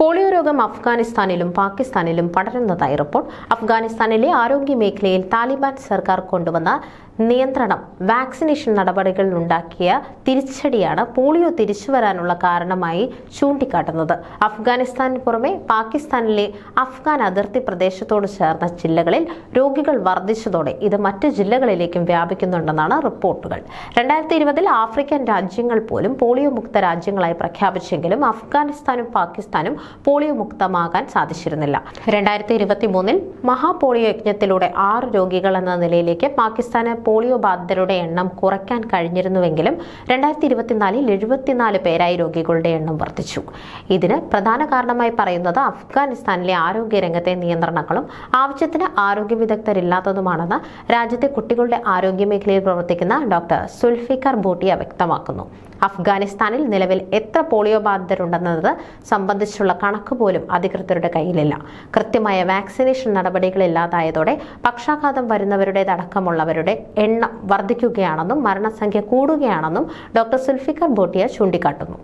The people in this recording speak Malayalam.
പോളിയോ രോഗം അഫ്ഗാനിസ്ഥാനിലും പാകിസ്ഥാനിലും പടരുന്നതായി റിപ്പോർട്ട്. അഫ്ഗാനിസ്ഥാനിലെ ആരോഗ്യ മേഖലയിൽ താലിബാൻ സർക്കാർ കൊണ്ടുവന്ന നിയന്ത്രണം വാക്സിനേഷൻ നടപടികളിൽ ഉണ്ടാക്കിയ തിരിച്ചടിയാണ് പോളിയോ തിരിച്ചുവരാനുള്ള കാരണമായി ചൂണ്ടിക്കാട്ടുന്നത്. അഫ്ഗാനിസ്ഥാനിന് പുറമെ പാകിസ്ഥാനിലെ അഫ്ഗാൻ അതിർത്തി പ്രദേശത്തോട് ചേർന്ന ജില്ലകളിൽ രോഗികൾ വർദ്ധിച്ചതോടെ ഇത് മറ്റ് ജില്ലകളിലേക്കും വ്യാപിക്കുന്നുണ്ടെന്നാണ് റിപ്പോർട്ടുകൾ. രണ്ടായിരത്തി ഇരുപതിൽ ആഫ്രിക്കൻ രാജ്യങ്ങൾ പോലും പോളിയോ മുക്ത രാജ്യങ്ങളായി പ്രഖ്യാപിച്ചെങ്കിലും അഫ്ഗാനിസ്ഥാനും പാകിസ്ഥാനും പോളിയോ മുക്തമാകാൻ സാധിച്ചിരുന്നില്ല. രണ്ടായിരത്തി ഇരുപത്തി മൂന്നിൽ മഹാപോളിയോ യജ്ഞത്തിലൂടെ ആറ് രോഗികൾ എന്ന നിലയിലേക്ക് പാകിസ്ഥാന് പോളിയോ ബാധിതരുടെ എണ്ണം കുറയ്ക്കാൻ കഴിഞ്ഞിരുന്നുവെങ്കിലും രണ്ടായിരത്തി ഇരുപത്തിനാലിൽ എഴുപത്തിനാല് പേരായി രോഗികളുടെ എണ്ണം വർദ്ധിച്ചു. ഇതിന് പ്രധാന കാരണമായി പറയുന്നത് അഫ്ഗാനിസ്ഥാനിലെ ആരോഗ്യ രംഗത്തെ നിയന്ത്രണങ്ങളും ആവശ്യത്തിന് ആരോഗ്യ വിദഗ്ധരില്ലാത്തതുമാണെന്ന് രാജ്യത്തെ കുട്ടികളുടെ ആരോഗ്യ മേഖലയിൽ പ്രവർത്തിക്കുന്ന ഡോക്ടർ സുൽഫിക്കർ ബോട്ടിയ വ്യക്തമാക്കുന്നു. അഫ്ഗാനിസ്ഥാനിൽ നിലവിൽ എത്ര പോളിയോ ബാധിതരുണ്ടെന്നത് സംബന്ധിച്ചുള്ള കണക്ക് പോലും അധികൃതരുടെ കയ്യിലില്ല. കൃത്യമായ വാക്സിനേഷൻ നടപടികൾ നടപടികളില്ലാതായതോടെ പക്ഷാഘാതം വരുന്നവരുടെ വരുന്നവരുടേതടക്കമുള്ളവരുടെ എണ്ണം വർദ്ധിക്കുകയാണെന്നും മരണസംഖ്യ കൂടുകയാണെന്നും ഡോക്ടർ സുൽഫിക്കർ ബോട്ടിയ ചൂണ്ടിക്കാട്ടുന്നു.